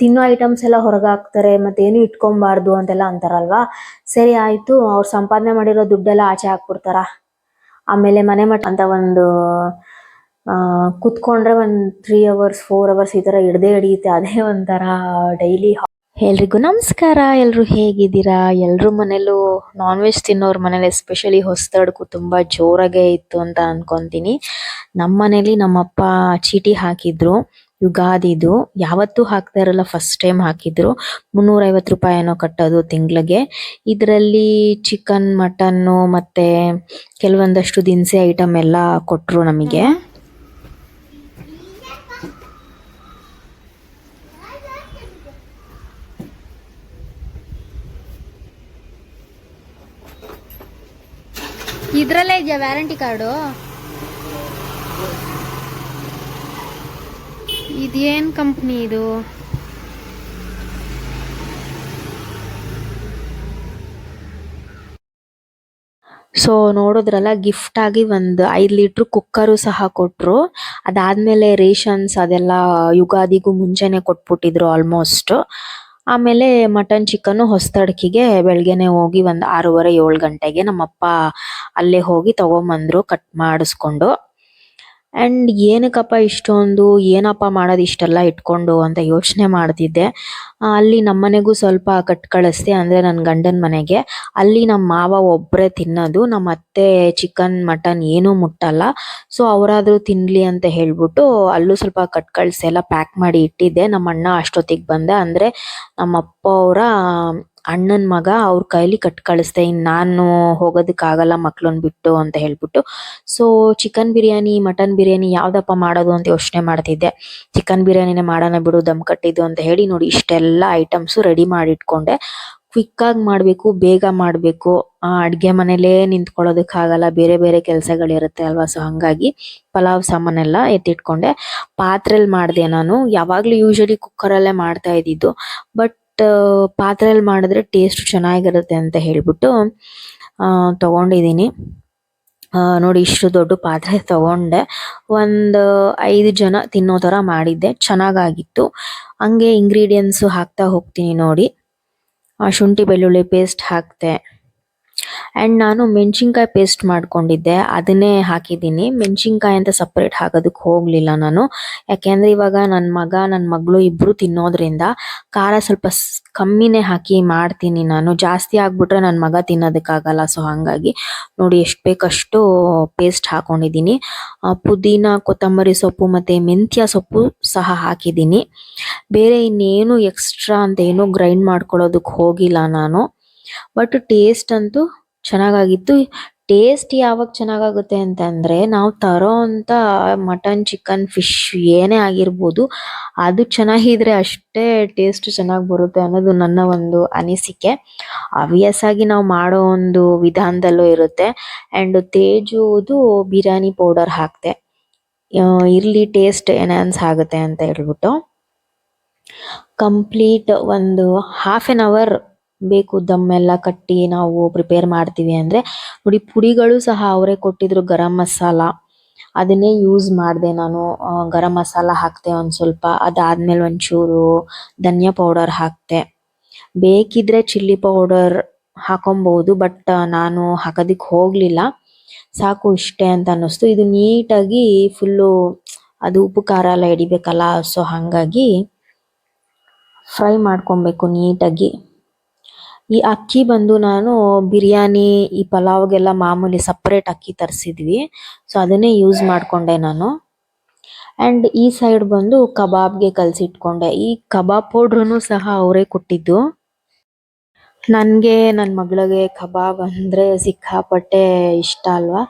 ತಿನ್ನೋ ಐಟಮ್ಸ್ ಎಲ್ಲ ಹೊರಗೆ ಹಾಕ್ತಾರೆ ಮತ್ತೆ ಏನು ಇಟ್ಕೊಂಬಾರ್ದು ಅಂತೆಲ್ಲ ಅಂತಾರಲ್ವಾ? ಸರಿ, ಆಯ್ತು. ಅವ್ರು ಸಂಪಾದನೆ ಮಾಡಿರೋ ದುಡ್ಡೆಲ್ಲ ಆಚೆ ಹಾಕ್ಬಿಡ್ತಾರ? ಆಮೇಲೆ ಮನೆ ಮಠ ಅಂತ ಒಂದು ಕುತ್ಕೊಂಡ್ರೆ ಒಂದ್ ತ್ರೀ ಅವರ್ಸ್ ಫೋರ್ ಅವರ್ಸ್ ಈ ತರ ಹಿಡ್ದೇ ಹಿಡಿಯುತ್ತೆ. ಅದೇ ಒಂಥರ ಡೈಲಿ ಎಲ್ರಿಗೂ ನಮಸ್ಕಾರ. ಎಲ್ರು ಹೇಗಿದ್ದೀರಾ? ಎಲ್ರು ಮನೇಲೂ ನಾನ್ ವೆಜ್ ತಿನ್ನೋರ್ ಮನೇಲಿ ಎಸ್ಪೆಷಲಿ ಹೊಸದಡ್ಕು ತುಂಬಾ ಜೋರಾಗೆ ಇತ್ತು ಅಂತ ಅನ್ಕೊಂತೀನಿ. ನಮ್ಮ ಮನೇಲಿ ನಮ್ಮಪ್ಪ ಚೀಟಿ ಹಾಕಿದ್ರು. ಯುಗಾದಿದು ಯಾವತ್ತೂ ಹಾಕ್ತಾ ಇರಲ್ಲ ಫಸ್ಟ್ ಟೈಮ್ ಹಾಕಿದ್ರು. ಮುನ್ನೂರೈವತ್ತು ರೂಪಾಯಿ ಏನೋ ಕಟ್ಟೋದು ತಿಂಗಳಿಗೆ. ಇದರಲ್ಲಿ ಚಿಕನ್ ಮಟನ್ ಮತ್ತೆ ಕೆಲವೊಂದಷ್ಟು ದಿನಸಿ ಐಟಮ್ ಎಲ್ಲ ಕೊಟ್ಟರು ನಮಗೆ. ಇದ್ರಲ್ಲೇ ಇದೆಯಾ ವ್ಯಾರಂಟಿ ಕಾರ್ಡು ಇದೇನ್ ಕಂಪ್ನಿ ಇದು? ಸೊ ನೋಡಿದ್ರಲ್ಲ ಗಿಫ್ಟ್ ಆಗಿ ಒಂದು ಐದು ಲೀಟರ್ ಕುಕ್ಕರು ಸಹ ಕೊಟ್ಟರು ಅದಾದ್ಮೇಲೆ ರೇಷನ್ಸ್ ಅದೆಲ್ಲ ಯುಗಾದಿಗೂ ಮುಂಚೆನೆ ಕೊಟ್ಬಿಟ್ಟಿದ್ರು ಆಲ್ಮೋಸ್ಟ್ ಆಮೇಲೆ ಮಟನ್ ಚಿಕನ್ ಹೊಸತಡ್ಕಿಗೆ ಬೆಳಗ್ಗೆನೆ ಹೋಗಿ ಒಂದು ಆರೂವರೆ ಏಳು ಗಂಟೆಗೆ ನಮ್ಮಪ್ಪ ಅಲ್ಲೇ ಹೋಗಿ ತೊಗೊಂಬಂದರು ಕಟ್ ಮಾಡಿಸ್ಕೊಂಡು. ಅಂಡ್ ಏನಕ್ಕಪ್ಪ ಇಷ್ಟೊಂದು, ಏನಪ್ಪ ಮಾಡೋದು ಇಷ್ಟೆಲ್ಲ ಇಟ್ಕೊಂಡು ಅಂತ ಯೋಚನೆ ಮಾಡ್ತಿದ್ದೆ. ಅಲ್ಲಿ ನಮ್ಮನೆಗೂ ಸ್ವಲ್ಪ ಕಟ್ ಕಳಿಸ್ದೆ ಅಂದರೆ ನನ್ನ ಗಂಡನ ಮನೆಗೆ. ಅಲ್ಲಿ ನಮ್ಮ ಮಾವ ಒಬ್ಬರೇ ತಿನ್ನೋದು, ನಮ್ಮ ಅತ್ತೆ ಚಿಕನ್ ಮಟನ್ ಏನೂ ಮುಟ್ಟಲ್ಲ. ಸೊ ಅವರಾದರೂ ತಿನ್ನಲಿ ಅಂತ ಹೇಳ್ಬಿಟ್ಟು ಅಲ್ಲೂ ಸ್ವಲ್ಪ ಕಟ್ ಕಳಿಸಿ ಎಲ್ಲ ಪ್ಯಾಕ್ ಮಾಡಿ ಇಟ್ಟಿದ್ದೆ. ನಮ್ಮ ಅಣ್ಣ ಅಷ್ಟೊತ್ತಿಗೆ ಬಂದ ಅಂದರೆ ನಮ್ಮ ಅಪ್ಪ ಅವರ ಅಣ್ಣನ ಮಗ ಅವ್ರ ಕೈಲಿ ಕಟ್ ಕಳಿಸ್ದೆ, ಇನ್ ನಾನು ಹೋಗೋದಕ್ಕಾಗಲ್ಲ ಮಕ್ಳನ್ ಬಿಟ್ಟು ಅಂತ ಹೇಳ್ಬಿಟ್ಟು. So chicken biryani mutton biryani ಯಾವ್ದಪ್ಪ ಮಾಡೋದು ಅಂತ ಯೋಚನೆ ಮಾಡ್ತಿದ್ದೆ. ಚಿಕನ್ ಬಿರಿಯಾನಿನೇ ಮಾಡೋಣ ಬಿಡು, ದಮ್ ಕಟ್ಟಿದ್ದು ಅಂತ ಹೇಳಿ ನೋಡಿ ಇಷ್ಟೆಲ್ಲ ಐಟಮ್ಸ್ ರೆಡಿ ಮಾಡಿ ಇಟ್ಕೊಂಡೆ ಕ್ವಿಕ್ ಆಗಿ ಮಾಡಬೇಕು, ಬೇಗ ಮಾಡ್ಬೇಕು. ಅಡ್ಗೆ ಮನೇಲೇ ನಿಂತ್ಕೊಳ್ಳೋದಕ್ಕಾಗಲ್ಲ, ಬೇರೆ ಬೇರೆ ಕೆಲಸಗಳಿರುತ್ತೆ ಅಲ್ವಾ? ಸೊ ಹಂಗಾಗಿ ಪಲಾವ್, ಸಾಮಾನೆಲ್ಲ ಎತ್ತಿಟ್ಕೊಂಡೆ. ಪಾತ್ರೆಲ್ ಮಾಡ್ದೆ ನಾನು. ಯಾವಾಗ್ಲೂ ಯೂಶಲಿ ಕುಕ್ಕರಲ್ಲೇ ಮಾಡ್ತಾ ಇದ್ದಿದ್ದು. ಬಟ್ ಪಾತ್ರೆಲ್ ಮಾಡಿದ್ರೆ ಟೇಸ್ಟ್ ಚೆನ್ನಾಗಿರುತ್ತೆ ಅಂತ ಹೇಳಿಬಿಟ್ಟು ತೊಗೊಂಡಿದ್ದೀನಿ. ನೋಡಿ ಇಷ್ಟು ದೊಡ್ಡ ಪಾತ್ರೆ ತಗೊಂಡೆ. ಒಂದು ಐದು ಜನ ತಿನ್ನೋ ತರ ಮಾಡಿದ್ದೆ. ಚೆನ್ನಾಗಾಗಿತ್ತು. ಹಂಗೆ ಇಂಗ್ರೀಡಿಯೆಂಟ್ಸು ಹಾಕ್ತಾ ಹೋಗ್ತೀನಿ ನೋಡಿ. ಶುಂಠಿ ಬೆಳ್ಳುಳ್ಳಿ ಪೇಸ್ಟ್ ಹಾಕ್ತೆ. ಅಂಡ್ ನಾನು ಮೆಣಸಿನ್ಕಾಯಿ ಪೇಸ್ಟ್ ಮಾಡ್ಕೊಂಡಿದ್ದೆ. ಅದನ್ನೇ ಹಾಕಿದ್ದೀನಿ. ಮೆಣಸಿನ್ಕಾಯಿ ಅಂತ ಸಪ್ರೇಟ್ ಹಾಕೋದಕ್ಕೆ ಹೋಗಲಿಲ್ಲ ನಾನು. ಯಾಕೆಂದ್ರೆ ಇವಾಗ ನನ್ನ ಮಗ ನನ್ನ ಮಗಳು ಇಬ್ಬರು ತಿನ್ನೋದ್ರಿಂದ ಖಾರ ಸ್ವಲ್ಪ ಕಮ್ಮಿನೇ ಹಾಕಿ ಮಾಡ್ತೀನಿ ನಾನು. ಜಾಸ್ತಿ ಆಗಿಬಿಟ್ರೆ ನನ್ನ ಮಗ ತಿನ್ನೋದಕ್ಕಾಗಲ್ಲ. ಸೊ ಹಾಗಾಗಿ ನೋಡಿ ಎಷ್ಟು ಬೇಕಷ್ಟು ಪೇಸ್ಟ್ ಹಾಕ್ಕೊಂಡಿದ್ದೀನಿ ಪುದೀನ, ಕೊತ್ತಂಬರಿ ಸೊಪ್ಪು ಮತ್ತೆ ಮೆಂತ್ಯ ಸೊಪ್ಪು ಸಹ ಹಾಕಿದ್ದೀನಿ. ಬೇರೆ ಇನ್ನೇನು ಎಕ್ಸ್ಟ್ರಾ ಅಂತ ಏನು ಗ್ರೈಂಡ್ ಮಾಡ್ಕೊಳ್ಳೋದಕ್ಕೆ ಹೋಗಿಲ್ಲ ನಾನು. ಬಟ್ ಟೇಸ್ಟ್ ಅಂತೂ ಚೆನ್ನಾಗಾಗಿತ್ತು. ಟೇಸ್ಟ್ ಯಾವಾಗ ಚೆನ್ನಾಗಾಗುತ್ತೆ ಅಂತಂದರೆ, ನಾವು ತರೋ ಅಂತ ಮಟನ್ ಚಿಕನ್ ಫಿಶ್ ಏನೇ ಆಗಿರ್ಬೋದು, ಅದು ಚೆನ್ನಾಗಿದ್ರೆ ಅಷ್ಟೇ ಟೇಸ್ಟ್ ಚೆನ್ನಾಗಿ ಬರುತ್ತೆ ಅನ್ನೋದು ನನ್ನ ಒಂದು ಅನಿಸಿಕೆ. ಅವಿಯಸ್ ಆಗಿ ನಾವು ಮಾಡೋ ಒಂದು ವಿಧಾನದಲ್ಲೂ ಇರುತ್ತೆ. ಅಂಡ್ ತೇಜುವುದು ಬಿರಿಯಾನಿ ಪೌಡರ್ ಹಾಕಿದೆ ಇರ್ಲಿ ಟೇಸ್ಟ್ ಎನ್ಹಾನ್ಸ್ ಆಗುತ್ತೆ ಅಂತ ಹೇಳ್ಬಿಟ್ಟು. ಕಂಪ್ಲೀಟ್ ಒಂದು ಹಾಫ್ ಆನ್ ಅವರ್ ಬೇಕು ದಮ್ ಎಲ್ಲ ಕಟ್ಟಿ ನಾವು ಪ್ರಿಪೇರ್ ಮಾಡ್ತೀವಿ ಅಂದ್ರೆ ನೋಡಿ ಪುಡಿಗಳು ಸಹ ಅವರೇ ಕೊಟ್ಟಿದ್ರು ಗರಂ ಮಸಾಲ. ಅದನ್ನೇ ಯೂಸ್ ಮಾಡಿದೆ ನಾನು. ಗರಂ ಮಸಾಲ ಹಾಕ್ತೆ ಒಂದು ಸ್ವಲ್ಪ. ಅದಾದ್ಮೇಲೆ ಒಂಚೂರು ಧನಿಯಾ ಪೌಡರ್ ಹಾಕ್ತೆ ಬೇಕಿದ್ರೆ ಚಿಲ್ಲಿ ಪೌಡರ್ ಹಾಕೊಬಹುದು ಬಟ್ ನಾನು ಹಾಕೋದಿಕ್ ಹೋಗಲಿಲ್ಲ. ಸಾಕು ಇಷ್ಟೇ ಅಂತ ಅನ್ನಿಸ್ತು. ಇದು ನೀಟಾಗಿ ಫುಲ್ಲು ಅದು ಉಪ್ಪು, ಖಾರ ಎಲ್ಲ ಹಿಡಿಬೇಕಲ್ಲ ಸೊ ಹಾಗಾಗಿ ಫ್ರೈ ಮಾಡ್ಕೊಬೇಕು ನೀಟಾಗಿ. ಈ ಅಕ್ಕಿ ಬಂದು ನಾನು ಬಿರಿಯಾನಿ, ಈ ಪಲಾವ್ಗೆಲ್ಲ ಮಾಮೂಲಿ ಸಪ್ರೇಟ್ ಅಕ್ಕಿ ತರಿಸಿದ್ವಿ. ಸೊ ಅದನ್ನೇ ಯೂಸ್ ಮಾಡಿಕೊಂಡೆ ನಾನು. ಆ್ಯಂಡ್ ಈ ಸೈಡ್ ಬಂದು ಕಬಾಬ್ಗೆ ಕಲಸಿಟ್ಕೊಂಡೆ. ಈ ಕಬಾಬ್ ಪೌಡ್ರೂ ಸಹ ಅವರೇ ಕೊಟ್ಟಿದ್ದು. ನನಗೆ ನನ್ನ ಮಗಳಿಗೆ ಕಬಾಬ್ ಅಂದರೆ ಸಿಕ್ಕಾಪಟ್ಟೆ ಇಷ್ಟ ಅಲ್ವಾ?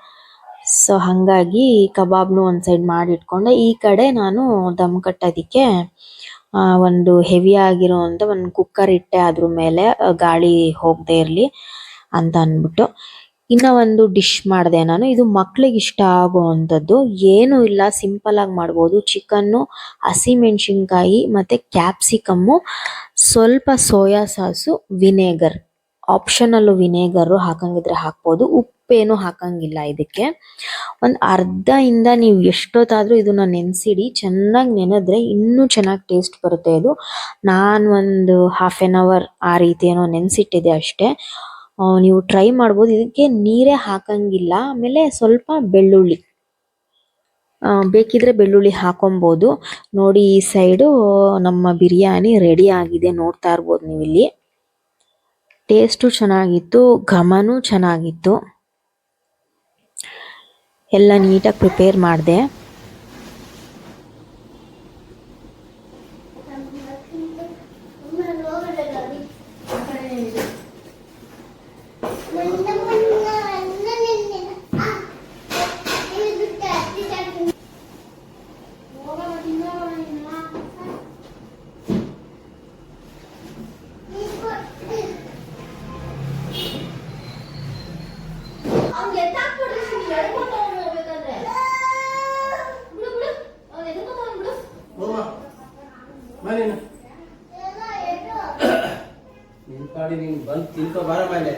ಸೊ ಹಾಗಾಗಿ ಕಬಾಬ್ನು ಒಂದು ಸೈಡ್ ಮಾಡಿಟ್ಕೊಂಡೆ. ಈ ಕಡೆ ನಾನು ದಮ್ ಕಟ್ಟೋದಿಕ್ಕೆ ಆ, ಒಂದು ಹೆವಿ ಆಗಿರೋಂತ ಒಂದು ಕುಕ್ಕರ್ ಇಟ್ಟೆ ಅದ್ರ ಮೇಲೆ ಗಾಳಿ ಹೋಗದೆ ಇರ್ಲಿ ಅಂತ ಅಂದ್ಬಿಟ್ಟು. ಇನ್ನ ಒಂದು ಡಿಶ್ ಮಾಡಿದೆ ನಾನು. ಇದು ಮಕ್ಕಳಿಗೆ ಇಷ್ಟ ಆಗುವಂಥದ್ದು. ಏನು ಇಲ್ಲ ಸಿಂಪಲ್ ಆಗಿ ಮಾಡಬಹುದು ಚಿಕನ್ ಹಸಿಮೆಣಸಿನಕಾಯಿ ಮತ್ತೆ ಕ್ಯಾಪ್ಸಿಕಮ್ ಸ್ವಲ್ಪ soya sauce vinegar optional vinegar ಹಾಕಂಗಿದ್ರೆ ಹಾಕಬಹುದು ಉಪ್ಪು ಉಪ್ಪೇನು ಹಾಕಂಗಿಲ್ಲ ಇದಕ್ಕೆ. ಒಂದ್ ಅರ್ಧ ಇಂದ ನೀವು ಎಷ್ಟೊತ್ತಾದ್ರೂ ಇದನ್ನ ನೆನೆಸಿಡಿ, ಚೆನ್ನಾಗಿ ನೆನೆದ್ರೆ ಇನ್ನೂ ಚೆನ್ನಾಗಿ ಟೇಸ್ಟ್ ಬರುತ್ತೆ ಇದು. ನಾನ್ ಒಂದು ಹಾಫ್ ಆನ್ ಅವರ್ ಆ ರೀತಿ ಏನೋ ನೆನೆಸಿಟ್ಟಿದೆ ಅಷ್ಟೇ ನೀವು ಟ್ರೈ ಮಾಡ್ಬೋದು. ಇದಕ್ಕೆ ನೀರೇ ಹಾಕಂಗಿಲ್ಲ, ಆಮೇಲೆ ಸ್ವಲ್ಪ ಬೆಳ್ಳುಳ್ಳಿ. ಬೇಕಿದ್ರೆ ಬೆಳ್ಳುಳ್ಳಿ ಹಾಕೊಬೋದು. ನೋಡಿ, ಈ ಸೈಡು ನಮ್ಮ ಬಿರಿಯಾನಿ ರೆಡಿ ಆಗಿದೆ ನೋಡ್ತಾ ಇರ್ಬೋದು ನೀವು ಇಲ್ಲಿ ಟೇಸ್ಟು ಚೆನ್ನಾಗಿತ್ತು, ಘಮನೂ ಚೆನ್ನಾಗಿತ್ತು. ಎಲ್ಲ ನೀಟಾಗಿ ಪ್ರಿಪೇರ್ ಮಾಡಿದೆ ಹೋಗ್ವಾ. ಬಾ ನೀನು. ನಿನ್ ಪಾಡಿ ನೀನ್ ಬಂದ್ ತಿನ್ಕೋ, ಬಾರ ಮೇಲೆ.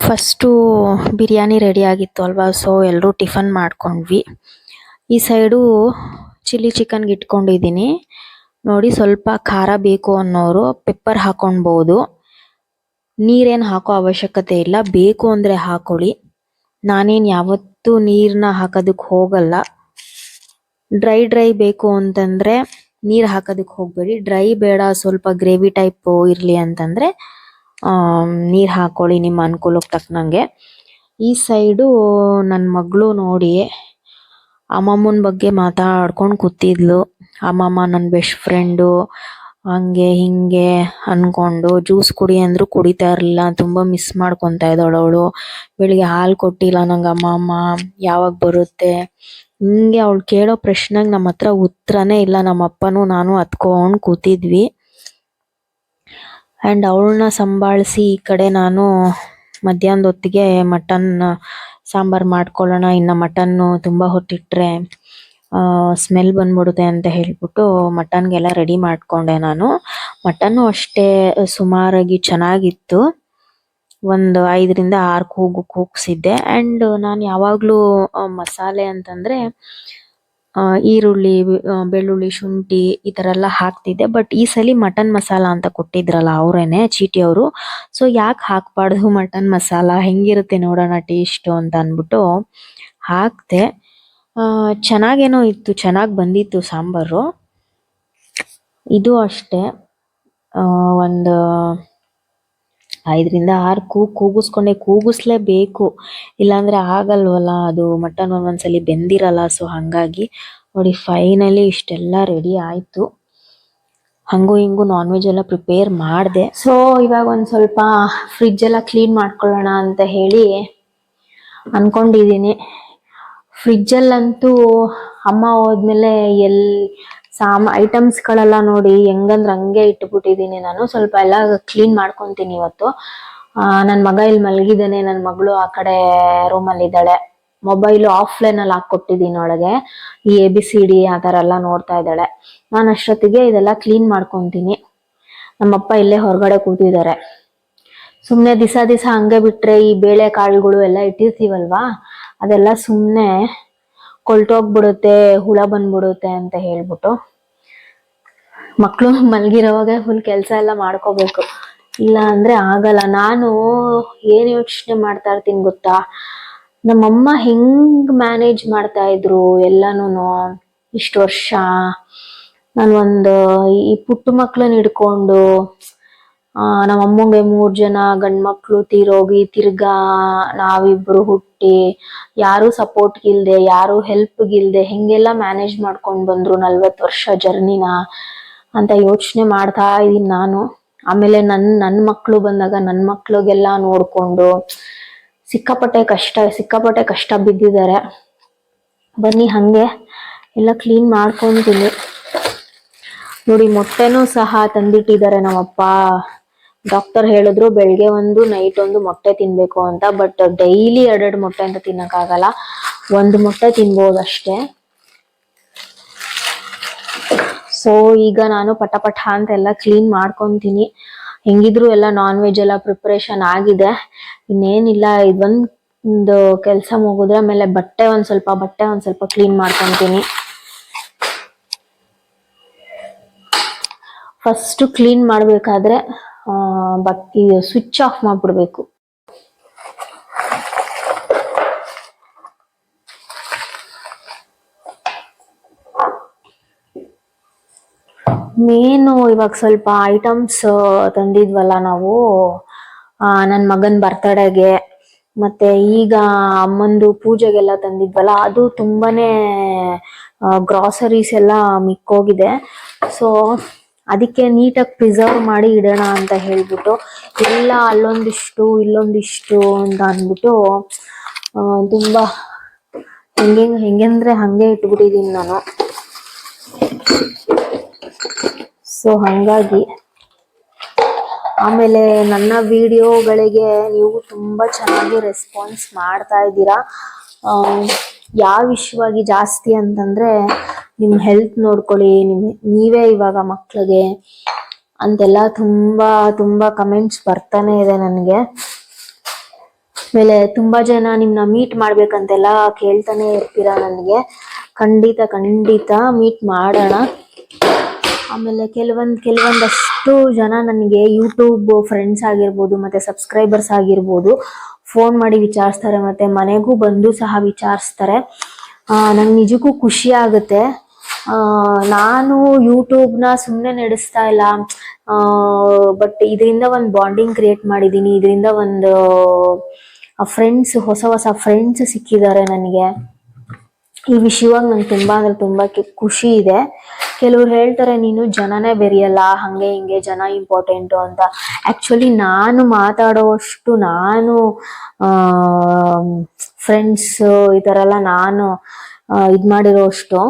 ಫಸ್ಟು ಬಿರಿಯಾನಿ ರೆಡಿ ಆಗಿತ್ತು ಅಲ್ವಾ? ಸೊ ಎಲ್ಲರೂ ಟಿಫನ್ ಮಾಡ್ಕೊಂಡ್ವಿ. ಈ ಸೈಡು ಚಿಲ್ಲಿ ಚಿಕನ್ಗೆ ಇಟ್ಕೊಂಡಿದ್ದೀನಿ. ನೋಡಿ, ಸ್ವಲ್ಪ ಖಾರ ಬೇಕು ಅನ್ನೋರು ಪೆಪ್ಪರ್ ಹಾಕೊಳ್ಬೋದು ನೀರೇನು ಹಾಕೋ ಅವಶ್ಯಕತೆ ಇಲ್ಲ. ಬೇಕು ಅಂದರೆ ಹಾಕೊಳ್ಳಿ. ನಾನೇನು ಯಾವತ್ತೂ ನೀರನ್ನ ಹಾಕೋದಕ್ಕೆ ಹೋಗಲ್ಲ. ಡ್ರೈ ಡ್ರೈ ಬೇಕು ಅಂತಂದ್ರೆ ನೀರು ಹಾಕೋದಕ್ಕೆ ಹೋಗಬೇಡಿ. ಡ್ರೈ ಬೇಡ, ಸ್ವಲ್ಪ ಗ್ರೇವಿ ಟೈಪ್ ಇರಲಿ ಅಂತಂದ್ರೆ ನೀರು ಹಾಕೊಳ್ಳಿ ನಿಮ್ಮ ಅನುಕೂಲಕ್ಕೆ ತಕ್ಕನಂಗೆ ಈ ಸೈಡು ನನ್ನ ಮಗಳು ನೋಡಿ, ಅಮ್ಮಮ್ಮನ ಬಗ್ಗೆ ಮಾತಾಡ್ಕೊಂಡು ಕೂತಿದ್ಲು. ಅಮ್ಮಮ್ಮ ನನ್ನ ಬೆಸ್ಟ್ ಫ್ರೆಂಡು ಹಂಗೆ ಹಿಂಗೆ ಅನ್ಕೊಂಡು ಜ್ಯೂಸ್ ಕುಡಿ ಅಂದ್ರು ಕುಡಿತಾ ಇರಲಿಲ್ಲ, ತುಂಬ ಮಿಸ್ ಮಾಡ್ಕೊತಾ ಇದ್ದಾಳು ಅವಳು. ಬೆಳಿಗ್ಗೆ ಹಾಲು ಕೊಟ್ಟಿಲ್ಲ ನಂಗೆ ಅಮ್ಮಮ್ಮ, ಯಾವಾಗ ಬರುತ್ತೆ? ಹಿಂಗೆ ಅವಳು ಕೇಳೋ ಪ್ರಶ್ನೆಗೆ ನಮ್ಮ ಹತ್ರ ಉತ್ತರನೇ ಇಲ್ಲ. ನಮ್ಮ ಅಪ್ಪನೂ ನಾನು ಹತ್ಕೊಂಡು ಕೂತಿದ್ವಿ. ಆ್ಯಂಡ್ ಅವಳನ್ನ ಸಂಭಾಳಿಸಿ ಈ ಕಡೆ ನಾನು ಮಧ್ಯಾಹ್ನದ ಹೊತ್ತಿಗೆ ಮಟನ್, ಸಾಂಬಾರ್ ಮಾಡ್ಕೊಳ್ಳೋಣ. ಇನ್ನು ಮಟನ್ನು ತುಂಬ ಹೊತ್ತಿಟ್ರೆ ಸ್ಮೆಲ್ ಬಂದ್ಬಿಡುತ್ತೆ ಅಂತ ಹೇಳ್ಬಿಟ್ಟು ಮಟನ್ಗೆಲ್ಲ ರೆಡಿ ಮಾಡ್ಕೊಂಡೆ ನಾನು. ಮಟನ್ನು ಅಷ್ಟೇ ಸುಮಾರಾಗಿ ಚೆನ್ನಾಗಿತ್ತು. ಒಂದು ಐದರಿಂದ ಆರು ಕೂಗು ಕೂಗ್ಸಿದ್ದೆ. ಅಂಡ್ ನಾನು ಯಾವಾಗಲೂ ಮಸಾಲೆ ಅಂತಂದರೆ ಈರುಳ್ಳಿ ಬೆಳ್ಳುಳ್ಳಿ, ಶುಂಠಿ ಈ ಥರ ಎಲ್ಲ ಹಾಕ್ತಿದ್ದೆ. ಬಟ್ ಈ ಸಲ ಮಟನ್ ಮಸಾಲ ಅಂತ ಕೊಟ್ಟಿದ್ರಲ್ಲ ಅವರೇನೆ, ಚೀಟಿ ಅವರು. ಸೊ ಯಾಕೆ ಹಾಕ್ಬಾರ್ದು ಮಟನ್ ಮಸಾಲ? ಹೆಂಗಿರುತ್ತೆ ನೋಡೋಣ ಟೇಸ್ಟು ಅಂತ ಅಂದ್ಬಿಟ್ಟು ಹಾಕಿದೆ. ಚೆನ್ನಾಗೇನೋ ಇತ್ತು, ಚೆನ್ನಾಗಿ ಬಂದಿತ್ತು ಸಾಂಬಾರು. ಇದು ಅಷ್ಟೇ. ಒಂದು ಐದರಿಂದ ಆರು ಕೂ, ಕೂಗಿಸ್ಕೊಂಡೆ, ಕೂಗಿಸ್ಲೇಬೇಕು. ಇಲ್ಲಾಂದರೆ ಆಗಲ್ವಲ್ಲ, ಅದು ಮಟನ್ ಒಂದೊಂದ್ಸಲಿ ಬೆಂದಿರಲ್ಲ ಸೊ ಹಾಗಾಗಿ ನೋಡಿ ಫೈನಲಿ ಇಷ್ಟೆಲ್ಲ ರೆಡಿ ಆಯ್ತು. ಹಂಗೂ ಹಿಂಗೂ ನಾನ್ ವೆಜ್ ಎಲ್ಲ ಪ್ರಿಪೇರ್ ಮಾಡಿದೆ. ಸೊ ಇವಾಗ ಒಂದು ಸ್ವಲ್ಪ ಫ್ರಿಜ್ ಎಲ್ಲ ಕ್ಲೀನ್ ಮಾಡ್ಕೊಳ್ಳೋಣ ಅಂತ ಹೇಳಿ ಅನ್ಕೊಂಡಿದೀನಿ ಫ್ರಿಜ್ಜಲ್ಲಂತೂ ಅಮ್ಮ ಹೋದ್ಮೇಲೆ ಎಲ್ ಸಾಮ ಐಟಮ್ಸ್ಗಳೆಲ್ಲ ನೋಡಿ ಹೆಂಗಂದ್ರೆ ಹಂಗೆ ಇಟ್ಬಿಟ್ಟಿದೀನಿ ನಾನು. ಸ್ವಲ್ಪ ಎಲ್ಲ ಕ್ಲೀನ್ ಮಾಡ್ಕೊತೀನಿ ಇವತ್ತು. ನನ್ನ ಮಗ ಇಲ್ಲಿ ಮಲಗಿದ್ದಾನೆ ನನ್ನ ಮಗಳು ಆ ಕಡೆ ರೂಮಲ್ಲಿ ಇದ್ದಾಳೆ. ಮೊಬೈಲ್ ಆಫ್ಲೈನ್ ಅಲ್ಲಿ ಹಾಕೊಟ್ಟಿದ್ದೀನಿ ಒಳಗೆ ಈ ಎ ಬಿ ಸಿ ಡಿ ಆ ಥರ ಎಲ್ಲ ನೋಡ್ತಾ ಇದ್ದಾಳೆ. ನಾನು ಅಷ್ಟೊತ್ತಿಗೆ ಇದೆಲ್ಲ ಕ್ಲೀನ್ ಮಾಡ್ಕೊಂತೀನಿ. ನಮ್ಮಪ್ಪ ಇಲ್ಲೇ ಹೊರಗಡೆ ಕೂತಿದ್ದಾರೆ. ಸುಮ್ನೆ ದಿಸ ದಿಸ ಹಂಗೆ ಬಿಟ್ರೆ ಈ ಬೇಳೆ ಕಾಳುಗಳು ಎಲ್ಲ ಇಟ್ಟಿರ್ತೀವಲ್ವಾ? ಅದೆಲ್ಲ ಸುಮ್ನೆ ಕೊಳ್ತೋಗ್ಬಿಡುತ್ತೆ ಹುಳ ಬಂದ್ಬಿಡುತ್ತೆ ಅಂತ ಹೇಳ್ಬಿಟ್ಟು. ಮಕ್ಕಳು ಮಲಗಿರೋವಾಗ ಫುಲ್ ಕೆಲಸ ಎಲ್ಲ ಮಾಡ್ಕೋಬೇಕು. ಇಲ್ಲ ಅಂದ್ರೆ ಆಗಲ್ಲ. ನಾನು ಏನ್ ಯೋಚನೆ ಮಾಡ್ತಾ ಇರ್ತೀನಿ ಗೊತ್ತಾ? ನಮ್ಮಮ್ಮ ಹೆಂಗ್ ಮ್ಯಾನೇಜ್ ಮಾಡ್ತಾ ಇದ್ರು ಎಲ್ಲಾನು ಇಷ್ಟು ವರ್ಷ. ನಾನು ಒಂದು ಈ ಪುಟ್ಟ ಮಕ್ಳನ್ನ ಹಿಡ್ಕೊಂಡು, ಆ ಮೂರು ಜನ ಗಂಡ್ ಮಕ್ಳು ತೀರೋಗಿ ತಿರ್ಗಾ ನಾವಿಬ್ರು ಹುಟ್ಟಿ, ಯಾರು ಸಪೋರ್ಟ್ ಇಲ್ದೆ ಯಾರು ಹೆಲ್ಪ್ ಇಲ್ದೆ ಹೆಂಗೆಲ್ಲ ಮ್ಯಾನೇಜ್ ಮಾಡ್ಕೊಂಡ್ ಬಂದ್ರು ನಲ್ವತ್ ವರ್ಷ ಜರ್ನಿನ ಅಂತ ಯೋಚನೆ ಮಾಡ್ತಾ ಇದೀನಿ ನಾನು. ಆಮೇಲೆ ನನ್ನ ನನ್ನ ಮಕ್ಕಳು ಬಂದಾಗ ನನ್ನ ಮಕ್ಳಿಗೆಲ್ಲ ನೋಡಿಕೊಂಡು ಸಿಕ್ಕಾಪಟ್ಟೆ ಕಷ್ಟ ಸಿಕ್ಕಾಪಟ್ಟೆ ಕಷ್ಟ ಬಿದ್ದಿದ್ದಾರೆ. ಬನ್ನಿ ಹಂಗೆ ಎಲ್ಲ ಕ್ಲೀನ್ ಮಾಡ್ಕೊಂತೀನಿ. ನೋಡಿ, ಮೊಟ್ಟೆನೂ ಸಹ ತಂದಿಟ್ಟಿದ್ದಾರೆ ನಮ್ಮಪ್ಪ. ಡಾಕ್ಟರ್ ಹೇಳಿದ್ರು ಬೆಳಗ್ಗೆ ಒಂದು ನೈಟ್ ಒಂದು ಮೊಟ್ಟೆ ತಿನ್ಬೇಕು ಅಂತ ಬಟ್ ಡೈಲಿ ಎರಡೆರಡು ಮೊಟ್ಟೆ ಅಂತ ತಿನ್ನಕ್ಕಾಗಲ್ಲ. ಒಂದು ಮೊಟ್ಟೆ ತಿನ್ಬೋದು ಅಷ್ಟೇ. ಸೊ ಈಗ ನಾನು ಪಟ ಪಟ ಅಂತ ಎಲ್ಲ ಕ್ಲೀನ್ ಮಾಡ್ಕೊಂತೀನಿ. ಹೆಂಗಿದ್ರು ಎಲ್ಲ ನಾನ್ ವೆಜ್ ಎಲ್ಲ ಪ್ರಿಪರೇಷನ್ ಆಗಿದೆ. ಇನ್ನೇನಿಲ್ಲ ಇದೊಂದು ಕೆಲಸ ಮುಗಿದ್ರೆ ಆಮೇಲೆ ಬಟ್ಟೆ ಒಂದ್ ಸ್ವಲ್ಪ, ಬಟ್ಟೆ ಒಂದ್ ಸ್ವಲ್ಪ ಕ್ಲೀನ್ ಮಾಡ್ಕೊಂತೀನಿ. ಫಸ್ಟ್ ಕ್ಲೀನ್ ಮಾಡ್ಬೇಕಾದ್ರೆ ಬಟ್ ಸ್ವಿಚ್ ಆಫ್ ಮಾಡ್ಬಿಡ್ಬೇಕು. ಮೇನು ಇವಾಗ ಸ್ವಲ್ಪ ಐಟಮ್ಸ್ ತಂದಿದ್ವಲ್ಲ ನಾವು. ನನ್ನ ಮಗನ ಬರ್ತಡೇಗೆ ಮತ್ತೆ ಈಗ ಅಮ್ಮಂದು ಪೂಜೆಗೆಲ್ಲ ತಂದಿದ್ವಲ್ಲ, ಅದು ತುಂಬಾನೇ ಗ್ರಾಸರೀಸ್ ಎಲ್ಲ ಮಿಕ್ಕೋಗಿದೆ. ಸೊ ಅದಕ್ಕೆ ನೀಟಾಗಿ ಪ್ರಿಸರ್ವ್ ಮಾಡಿ ಇಡೋಣ ಅಂತ ಹೇಳ್ಬಿಟ್ಟು, ಎಲ್ಲ ಅಲ್ಲೊಂದಿಷ್ಟು, ಇಲ್ಲೊಂದಿಷ್ಟು ಅಂತ ಅಂದ್ಬಿಟ್ಟು ತುಂಬ ತುಂಬಾ ಹೆಂಗೆ ಅಂದರೆ ಹಾಗೆ ಇಟ್ಬಿಟ್ಟಿದ್ದೀನಿ ನಾನು. ಸೊ ಹಂಗಾಗಿ ಆಮೇಲೆ ನನ್ನ ವಿಡಿಯೋಗಳಿಗೆ ನೀವು ತುಂಬಾ ಚೆನ್ನಾಗಿ ರೆಸ್ಪಾನ್ಸ್ ಮಾಡ್ತಾ ಇದ್ದೀರಾ. ಯಾವ ವಿಷಯವಾಗಿ ಜಾಸ್ತಿ ಅಂತಂದ್ರೆ ನಿಮ್ಮ ಹೆಲ್ತ್ ನೋಡ್ಕೊಳ್ಳಿ, ನಿಮ್, ನೀವೇ ಇವಾಗ ಮಕ್ಕಳಿಗೆ ಅಂತೆಲ್ಲ ತುಂಬಾ ತುಂಬಾ ಕಮೆಂಟ್ಸ್ ಬರ್ತಾನೆ ಇದೆ ನನಗೆ. ಆಮೇಲೆ ತುಂಬಾ ಜನ ನಿಮ್ಮನ್ನ ಮೀಟ್ ಮಾಡ್ಬೇಕಂತೆಲ್ಲ ಕೇಳ್ತಾನೆ ಇರ್ತೀರಾ ನನಗೆ. ಖಂಡಿತ ಖಂಡಿತ ಮೀಟ್ ಮಾಡೋಣ. ಆಮೇಲೆ ಕೆಲವೊಂದು, ಕೆಲವೊಂದಷ್ಟು ಜನ ನನಗೆ ಯೂಟ್ಯೂಬ್ ಫ್ರೆಂಡ್ಸ್ ಆಗಿರ್ಬೋದು, ಮತ್ತೆ ಸಬ್ಸ್ಕ್ರೈಬರ್ಸ್ ಆಗಿರ್ಬೋದು ಫೋನ್ ಮಾಡಿ ವಿಚಾರಿಸ್ತಾರೆ, ಮತ್ತೆ ಮನೆಗೂ ಬಂದು ಸಹ ವಿಚಾರಿಸ್ತಾರೆ. ನಂಗೆ ನಿಜಕ್ಕೂ ಖುಷಿ ಆಗುತ್ತೆ. ನಾನು ಯೂಟ್ಯೂಬ್ನ ಸುಮ್ಮನೆ ನಡೆಸ್ತಾ ಇಲ್ಲ. ಬಟ್ ಇದರಿಂದ ಒಂದು ಬಾಂಡಿಂಗ್ ಕ್ರಿಯೇಟ್ ಮಾಡಿದ್ದೀನಿ ಇದರಿಂದ ಒಂದು ಫ್ರೆಂಡ್ಸ್ ಹೊಸ ಹೊಸ ಫ್ರೆಂಡ್ಸ್ ಸಿಕ್ಕಿದ್ದಾರೆ ನನಗೆ. ಈ ವಿಷಯವಾಗಿ ನಂಗೆ ತುಂಬ ಅಂದರೆ ತುಂಬ ಖುಷಿ ಇದೆ. ಕೆಲವ್ರು ಹೇಳ್ತಾರೆ, ನೀನು ಜನನೇ ಬೆರೆಯಲ್ಲ, ಹಂಗೆ ಹಿಂಗೆ ಜನ ಇಂಪಾರ್ಟೆಂಟು ಅಂತ. ಆಕ್ಚುಲಿ ನಾನು ಮಾತಾಡೋವಷ್ಟು ನಾನು ಫ್ರೆಂಡ್ಸ್ ಈ ಥರ ಎಲ್ಲ ನಾನು ಇದು ಮಾಡಿರೋಷ್ಟು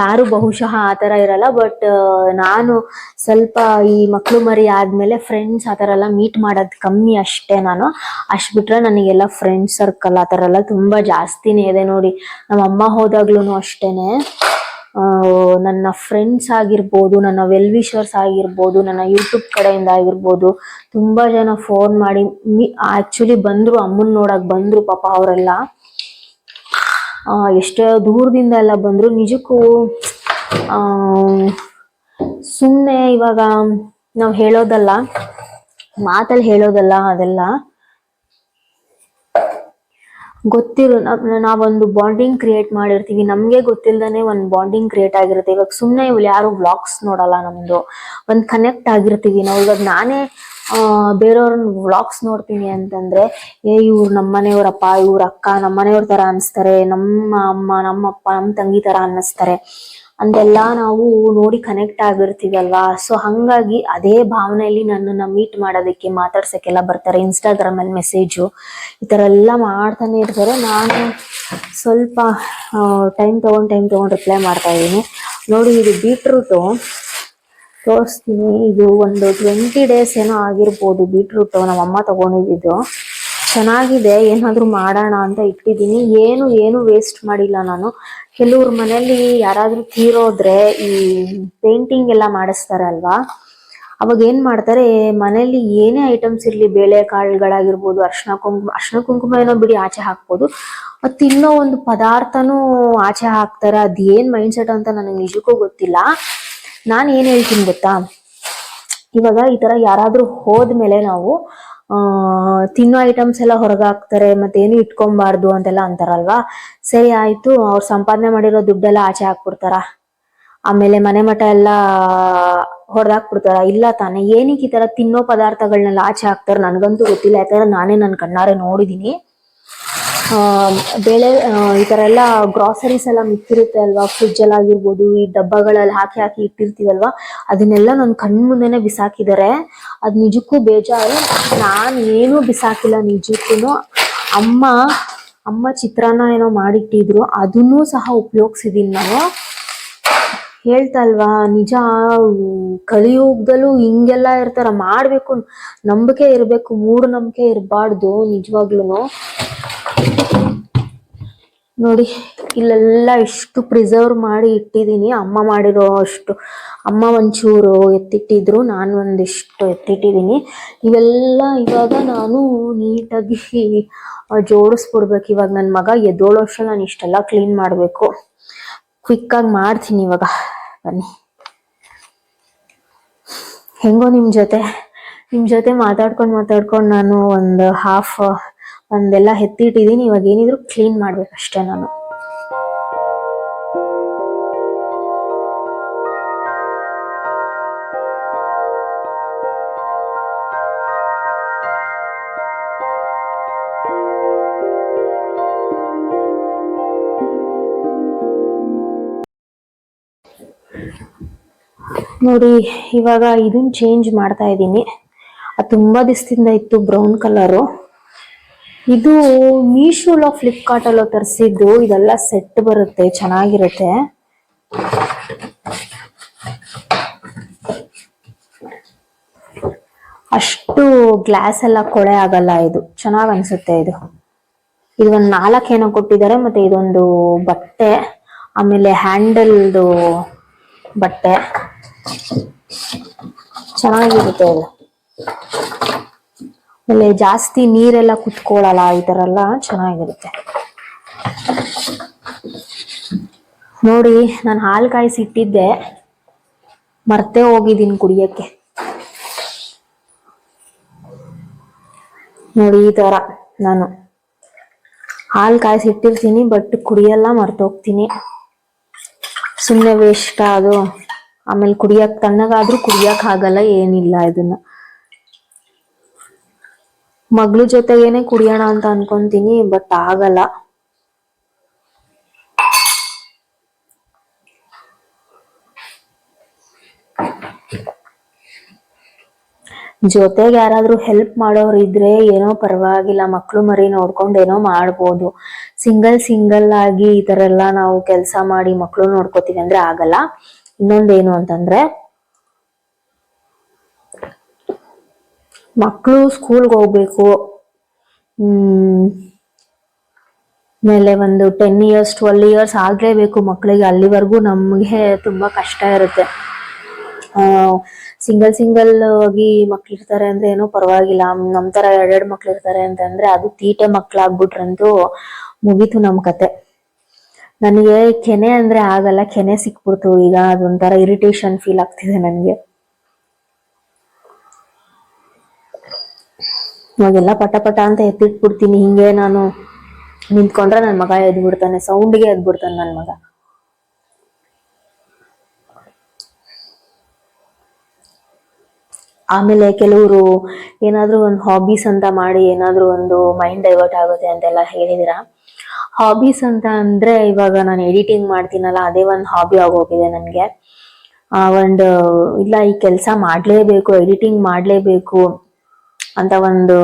ಯಾರು ಬಹುಶಃ ಆ ಥರ ಇರಲ್ಲ ಬಟ್ ನಾನು ಸ್ವಲ್ಪ ಈ ಮಕ್ಕಳು ಮರಿ ಆದ್ಮೇಲೆ ಫ್ರೆಂಡ್ಸ್ ಆ ಥರ ಎಲ್ಲ ಮೀಟ್ ಮಾಡೋದು ಕಮ್ಮಿ ಅಷ್ಟೇ ನಾನು. ಅಷ್ಟು ಬಿಟ್ರೆ ನನಗೆಲ್ಲ ಫ್ರೆಂಡ್ಸ್ ಸರ್ಕಲ್ ಆ ಥರ ಎಲ್ಲ ತುಂಬಾ ಜಾಸ್ತಿನೇ ಇದೆ ನೋಡಿ. ನಮ್ಮ ಅಮ್ಮ ಹೋದಾಗ್ಲೂ ಅಷ್ಟೇನೆ. ನನ್ನ ಫ್ರೆಂಡ್ಸ್ ಆಗಿರ್ಬೋದು, ನನ್ನ ವೆಲ್ ವಿಷರ್ಸ್ ಆಗಿರ್ಬೋದು, ನನ್ನ ಯೂಟ್ಯೂಬ್ ಕಡೆಯಿಂದ ಆಗಿರ್ಬೋದು, ತುಂಬ ಜನ ಫೋನ್ ಮಾಡಿ ಆ್ಯಕ್ಚುಲಿ ಬಂದರು, ಅಮ್ಮನ ನೋಡಕ್ ಬಂದರು ಪಾಪ ಅವರೆಲ್ಲ. ಎಷ್ಟೋ ದೂರದಿಂದ ಎಲ್ಲ ಬಂದರು. ನಿಜಕ್ಕೂ ಸುಮ್ಮನೆ ಇವಾಗ ನಾವು ಹೇಳೋದಲ್ಲ, ಮಾತಲ್ಲಿ ಹೇಳೋದಲ್ಲ ಅದೆಲ್ಲ. ಗೊತ್ತಿರೋ ನಾವ್- ನಾವೊಂದು ಬಾಂಡಿಂಗ್ ಕ್ರಿಯೇಟ್ ಮಾಡಿರ್ತೀವಿ. ನಮಗೆ ಗೊತ್ತಿಲ್ಲದೇ ಒಂದು ಬಾಂಡಿಂಗ್ ಕ್ರಿಯೇಟ್ ಆಗಿರುತ್ತೆ. ಇವಾಗ ಸುಮ್ಮನೆ ಇವ್ಳು ಯಾರು ವ್ಲಾಗ್ಸ್ ನೋಡಲ್ಲ ನಮ್ದು. ಒಂದು ಕನೆಕ್ಟ್ ಆಗಿರ್ತೀವಿ ನಾವು. ಇವಾಗ ನಾನೇ ಬೇರೆಯವ್ರನ್ನ ವ್ಲಾಗ್ಸ್ ನೋಡ್ತೀನಿ ಅಂತಂದ್ರೆ, ಏ, ಇವ್ರು ನಮ್ಮನೆಯವ್ರಪ್ಪ ಇವ್ರ ಅಕ್ಕ ನಮ್ಮನೆಯವ್ರ ತರ ಅನ್ಸ್ತಾರೆ. ನಮ್ಮ ಅಮ್ಮ, ನಮ್ಮಪ್ಪ ನಮ್ಮ ತಂಗಿ ತರ ಅನ್ನಿಸ್ತಾರೆ. ಅಂತೆಲ್ಲ ನಾವು ನೋಡಿ ಕನೆಕ್ಟ್ ಆಗಿರ್ತೀವಲ್ವಾ? ಸೊ ಹಂಗಾಗಿ ಅದೇ ಭಾವನೆಯಲ್ಲಿ ನನ್ನನ್ನ ಮೀಟ್ ಮಾಡೋದಕ್ಕೆ ಮಾತಾಡ್ಸಕ್ಕೆಲ್ಲ ಬರ್ತಾರೆ. ಇನ್ಸ್ಟಾಗ್ರಾಮ್ ಅಲ್ಲಿ ಮೆಸೇಜು ಈ ತರ ಎಲ್ಲ ಮಾಡ್ತಾನೆ ಇರ್ತಾರೆ. ನಾನು ಸ್ವಲ್ಪ ಟೈಮ್ ತಗೊಂಡ್ ಟೈಮ್ ತಗೊಂಡ್ ರಿಪ್ಲೈ ಮಾಡ್ತಾ ಇದ್ದೀನಿ. ನೋಡಿ, ಇದು ಬೀಟ್ರೂಟು ತೋರಿಸ್ತೀನಿ. ಇದು ಒಂದು ಟ್ವೆಂಟಿ ಡೇಸ್ ಏನೋ ಆಗಿರ್ಬೋದು ಬೀಟ್ರೂಟು ನಮ್ಮಮ್ಮ ತಗೊಂಡಿದ್ದು. ಚೆನ್ನಾಗಿದೆ. ಏನಾದ್ರೂ ಮಾಡೋಣ ಅಂತ ಇಟ್ಟಿದ್ದೀನಿ. ಏನು ಏನು ವೇಸ್ಟ್ ಮಾಡಿಲ್ಲ ನಾನು. ಕೆಲವ್ರ ಮನೇಲಿ ಯಾರಾದ್ರೂ ತೀರೋದ್ರೆ ಈ ಪೇಂಟಿಂಗ್ ಎಲ್ಲ ಮಾಡಿಸ್ತಾರೆ ಅಲ್ವಾ ಅವಾಗ ಏನ್ ಮಾಡ್ತಾರೆ ಮನೇಲಿ ಏನೇ ಐಟಮ್ಸ್ ಇರ್ಲಿ, ಬೇಳೆ ಕಾಳುಗಳಾಗಿರ್ಬೋದು ಅರ್ಶಿನ ಕುಂಕುಮ ಅರ್ಶಿನ ಕುಂಕುಮ ಏನೋ ಬಿಡಿ ಆಚೆ ಹಾಕ್ಬೋದು ಮತ್ತೆ ತಿನ್ನೋ ಒಂದು ಪದಾರ್ಥನೂ ಆಚೆ ಹಾಕ್ತಾರೆ, ಅದ್ ಏನ್ ಮೈಂಡ್ ಸೆಟ್ ಅಂತ ನನಗೆ ನಿಜಕ್ಕೂ ಗೊತ್ತಿಲ್ಲ. ನಾನು ಏನ್ ಹೇಳ್ತೀನಿ ಗೊತ್ತಾ? ಇವಾಗ ಈ ತರ ಯಾರಾದ್ರೂ ಹೋದ್ಮೇಲೆ ನಾವು ತಿನ್ನೋ ಐಟಮ್ಸ್ ಎಲ್ಲ ಹೊರಗಾಕ್ತಾರೆ, ಮತ್ತೆ ಏನು ಇಟ್ಕೊಂಬಾರ್ದು ಅಂತೆಲ್ಲ ಅಂತಾರಲ್ವಾ? ಸರಿ, ಆಯ್ತು. ಅವ್ರು ಸಂಪಾದನೆ ಮಾಡಿರೋ ದುಡ್ಡೆಲ್ಲ ಆಚೆ ಹಾಕ್ಬಿಡ್ತಾರ? ಆಮೇಲೆ ಮನೆ ಮಠ ಎಲ್ಲ ಹೊಡೆದಾಕ್ಬಿಡ್ತಾರ ಇಲ್ಲ ತಾನೆ. ಏನಕ್ಕೆ ಈ ತರ ತಿನ್ನೋ ಪದಾರ್ಥಗಳನ್ನೆಲ್ಲ ಆಚೆ ಹಾಕ್ತಾರೆ? ನನಗಂತೂ ಗೊತ್ತಿಲ್ಲ. ಯಾಕಂದ್ರೆ ನಾನೇ ನನ್ನ ಕಣ್ಣಾರೆ ನೋಡಿದೀನಿ. ಬೇಳೆ ಈ ತರ ಎಲ್ಲ ಗ್ರಾಸರೀಸ್ ಎಲ್ಲ ಮಿಕ್ಕಿರುತ್ತೆ ಅಲ್ವಾ? ಫ್ರಿಡ್ಜ್ ಅಲ್ಲಿ ಆಗಿರ್ಬೋದು, ಈ ಡಬ್ಬಗಳಲ್ಲಿ ಹಾಕಿ ಹಾಕಿ ಇಟ್ಟಿರ್ತೀವಲ್ವಾ? ಅದನ್ನೆಲ್ಲ ನನ್ನ ಕಣ್ ಮುಂದೆನೆ ಬಿಸಾಕಿದ್ದಾರೆ ಅದ್ ನಿಜಕ್ಕೂ ಬೇಜಾರು. ನಾನ್ ಏನೂ ಬಿಸಾಕಿಲ್ಲ ನಿಜಕ್ಕೂ ಅಮ್ಮ ಅಮ್ಮ ಚಿತ್ರಾನ್ನ ಏನೋ ಮಾಡಿಟ್ಟಿದ್ರು. ಅದನ್ನೂ ಸಹ ಉಪಯೋಗಿಸಿದೀನಿ ನಾನು. ಹೇಳ್ತಲ್ವಾ ನಿಜ, ಕಲಿಯುಗದಲ್ಲೂ ಹಿಂಗೆಲ್ಲ ಇರ್ತಾರ. ಮಾಡ್ಬೇಕು. ನಂಬಿಕೆ ಇರ್ಬೇಕು. ಮೂಢನಂಬಿಕೆ ಇರಬಾರ್ದು ನಿಜವಾಗ್ಲೂ ನೋಡಿ, ಇಲ್ಲೆಲ್ಲ ಇಷ್ಟು ಪ್ರಿಸರ್ವ್ ಮಾಡಿ ಇಟ್ಟಿದ್ದೀನಿ. ಅಮ್ಮ ಮಾಡಿರೋ ಅಷ್ಟು. ಅಮ್ಮ ಒಂಚೂರು ಎತ್ತಿಟ್ಟಿದ್ರು, ನಾನು ಒಂದಿಷ್ಟು ಎತ್ತಿಟ್ಟಿದ್ದೀನಿ. ಇವೆಲ್ಲ ಇವಾಗ ನಾನು ನೀಟಾಗಿ ಜೋಡಿಸ್ಬಿಡ್ಬೇಕು. ಇವಾಗ ನನ್ನ ಮಗ ಎದ್ದೋಳೋ ವರ್ಷ ನಾನು ಇಷ್ಟೆಲ್ಲ ಕ್ಲೀನ್ ಮಾಡಬೇಕು. ಕ್ವಿಕ್ಕಾಗಿ ಮಾಡ್ತೀನಿ ಇವಾಗ. ಬನ್ನಿ. ಹೆಂಗೋ ನಿಮ್ಮ ಜೊತೆ. ನಿಮ್ಮ ಜೊತೆ ಮಾತಾಡ್ಕೊಂಡು ಮಾತಾಡ್ಕೊಂಡು ನಾನು ಒಂದು ಹಾಫ್ ಒಂದೆಲ್ಲ ಎತ್ತಿಟ್ಟಿದೀನಿ ಇವಾಗ ಏನಿದ್ರು ಕ್ಲೀನ್ ಮಾಡ್ಬೇಕಷ್ಟೇ ನಾನು. ನೋಡಿ, ಇವಾಗ ಇದನ್ನ ಚೇಂಜ್ ಮಾಡ್ತಾ ಇದ್ದೀನಿ. ಅದು ತುಂಬಾ ದಿವಸದಿಂದ ಇತ್ತು ಬ್ರೌನ್ ಕಲರು ಇದು ಮೀಶೋಲೋ ಫ್ಲಿಪ್ಕಾರ್ಟ್ ಅಲ್ಲೋ ತರಿಸಿದ್ದು, ಇದೆಲ್ಲ ಸೆಟ್ ಬರುತ್ತೆ, ಚೆನ್ನಾಗಿರುತ್ತೆ. ಅಷ್ಟು ಗ್ಲಾಸ್ ಎಲ್ಲ ಕೊಳೆ ಆಗಲ್ಲ ಇದು. ಚೆನ್ನಾಗ್ ಅನ್ಸುತ್ತೆ ಇದು. ಇದು ಒಂದ್ ನಾಲ್ಕು ಏನೋ ಕೊಟ್ಟಿದ್ದಾರೆ, ಮತ್ತೆ ಇದೊಂದು ಬಟ್ಟೆ, ಆಮೇಲೆ ಹ್ಯಾಂಡಲ್ದು ಬಟ್ಟೆ. ಚೆನ್ನಾಗಿರುತ್ತೆ ಇದು. ಆಮೇಲೆ ಜಾಸ್ತಿ ನೀರೆಲ್ಲ ಕುತ್ಕೊಳ್ಳಲ್ಲ ಈ ತರ ಎಲ್ಲ ಚೆನ್ನಾಗಿರುತ್ತೆ. ನೋಡಿ, ನಾನು ಹಾಲು ಕಾಯಿಸಿ ಇಟ್ಟಿದ್ದೆ ಮರ್ತೆ ಹೋಗಿದ್ದೀನಿ ಕುಡಿಯಕ್ಕೆ. ನೋಡಿ, ಈ ತರ ನಾನು. ಹಾಲು ಕಾಯಿಸಿ ಇಟ್ಟಿರ್ತೀನಿ ಬಟ್ ಕುಡಿಯಲ್ಲ, ಮರ್ತೋಗ್ತೀನಿ. ಸುಮ್ಮನೆ ವೇಸ್ಟ್ ಅದು. ಆಮೇಲೆ ಕುಡಿಯಕ್ಕೆ ತಣ್ಣಗಾದ್ರೂ ಕುಡಿಯಕ್ ಆಗಲ್ಲ, ಏನಿಲ್ಲ ಇದನ್ನ. ಮಗ್ಳ ಜೊತೆಗೇನೆ ಕುಡಿಯೋಣ ಅಂತ ಅನ್ಕೊಂತೀನಿ ಬಟ್ ಆಗಲ್ಲ. ಜೊತೆಗೆ ಯಾರಾದ್ರೂ ಹೆಲ್ಪ್ ಮಾಡೋರು ಇದ್ರೆ ಏನೋ ಪರವಾಗಿಲ್ಲ, ಮಕ್ಳು ಮರಿ ನೋಡ್ಕೊಂಡು ಏನೋ ಮಾಡ್ಬೋದು. ಸಿಂಗಲ್ ಸಿಂಗಲ್ ಆಗಿ ಈ ತರ ಎಲ್ಲ ನಾವು ಕೆಲಸ ಮಾಡಿ ಮಕ್ಳು ನೋಡ್ಕೋತೀವಿ ಅಂದ್ರೆ ಆಗಲ್ಲ. ಇನ್ನೊಂದೇನು ಅಂತಂದ್ರೆ ಮಕ್ಕಳು ಸ್ಕೂಲ್ಗೆ ಹೋಗ್ಬೇಕು. ಮೇಲೆ ಒಂದು ಟೆನ್ ಇಯರ್ಸ್ ಟ್ವೆಲ್ ಇಯರ್ಸ್ ಆಗಲೇಬೇಕು ಮಕ್ಕಳಿಗೆ ಅಲ್ಲಿವರೆಗೂ ನಮಗೆ ತುಂಬ ಕಷ್ಟ ಇರುತ್ತೆ. ಸಿಂಗಲ್ ಸಿಂಗಲ್ ಆಗಿ ಮಕ್ಳಿರ್ತಾರೆ ಅಂದ್ರೆ ಏನೋ ಪರವಾಗಿಲ್ಲ. ನಮ್ಮ ಥರ ಎರಡೆರಡು ಮಕ್ಳು ಇರ್ತಾರೆ ಅಂತಂದ್ರೆ ಅದು ತೀಟೆ ಮಕ್ಳಾಗ್ಬಿಟ್ರಂತೂ ಮುಗೀತು ನಮ್ಮ ಕತೆ. ನನಗೆ ಕೆನೆ ಅಂದ್ರೆ ಆಗಲ್ಲ, ಕೆನೆ ಸಿಕ್ಬಿಡ್ತು. ಈಗ ಅದೊಂಥರ ಇರಿಟೇಷನ್ ಫೀಲ್ ಆಗ್ತಿದೆ ನನಗೆ. ಇವಾಗೆಲ್ಲ ಪಟ ಪಟ ಅಂತ ಎತ್ತಿಟ್ಬಿಡ್ತೀನಿ, ಹಿಂಗೆ ನಾನು ನಿಂತ್ಕೊಂಡ್ರೆ ನನ್ನ ಮಗ ಎದ್ಬಿಡ್ತಾನೆ, ಸೌಂಡ್ಗೆ ಎದ್ಬಿಡ್ತಾನೆ ನನ್ನ ಮಗ. ಆಮೇಲೆ ಕೆಲವರು ಏನಾದ್ರೂ ಒಂದು ಹಾಬೀಸ್ ಅಂತ ಮಾಡಿ ಏನಾದ್ರೂ ಒಂದು ಮೈಂಡ್ ಡೈವರ್ಟ್ ಆಗುತ್ತೆ ಅಂತೆಲ್ಲ ಹೇಳಿದಿರ ಹಾಬೀಸ್ ಅಂತ ಅಂದ್ರೆ ಇವಾಗ ನಾನು ಎಡಿಟಿಂಗ್ ಮಾಡ್ತೀನಲ್ಲ, ಅದೇ ಒಂದು ಹಾಬಿ ಆಗೋಗಿದೆ ನನಗೆ. ಒಂದು, ಇಲ್ಲ ಈ ಕೆಲಸ ಮಾಡಲೇಬೇಕು ಎಡಿಟಿಂಗ್ ಮಾಡ್ಲೇಬೇಕು. ಅಂತ ಒಂದು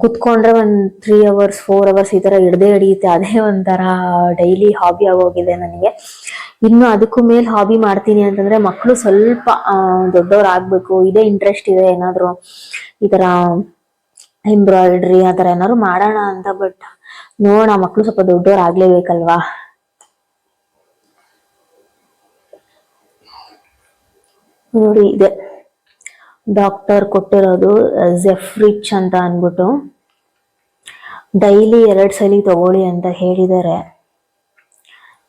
ಕುತ್ಕೊಂಡ್ರೆ ಒಂದು ತ್ರೀ ಅವರ್ಸ್ ಫೋರ್ ಅವರ್ಸ್ ಈ ಥರ ಹಿಡ್ದೇ ಹಿಡಿಯುತ್ತೆ. ಅದೇ ಒಂಥರ ಡೈಲಿ ಹಾಬಿ ಆಗೋಗಿದೆ ನನಗೆ. ಇನ್ನು ಅದಕ್ಕೂ ಮೇಲೆ ಹಾಬಿ ಮಾಡ್ತೀನಿ ಅಂತಂದ್ರೆ ಮಕ್ಕಳು ಸ್ವಲ್ಪ ದೊಡ್ಡವ್ರು ಆಗ್ಬೇಕು, ಇದೇ ಇಂಟ್ರೆಸ್ಟ್ ಇದೆ ಏನಾದ್ರು ಈ ಥರ ಎಂಬ್ರಾಯ್ಡ್ರಿ ಆ ಥರ ಏನಾದ್ರು ಮಾಡೋಣ ಅಂತ ಬಟ್ ನೋಡೋಣ ಮಕ್ಕಳು ಸ್ವಲ್ಪ ದೊಡ್ಡವ್ರು ಆಗ್ಲೇಬೇಕಲ್ವಾ? ನೋಡಿ, ಇದೆ. ಡಾಕ್ಟರ್ ಕೊಟ್ಟಿರೋದು ಜೆಫ್ರಿಚ್ ಅಂತ ಅಂದ್ಬಿಟ್ಟು. ಡೈಲಿ ಎರಡು ಸಲ ತಗೊಳ್ಳಿ ಅಂತ ಹೇಳಿದ್ದಾರೆ.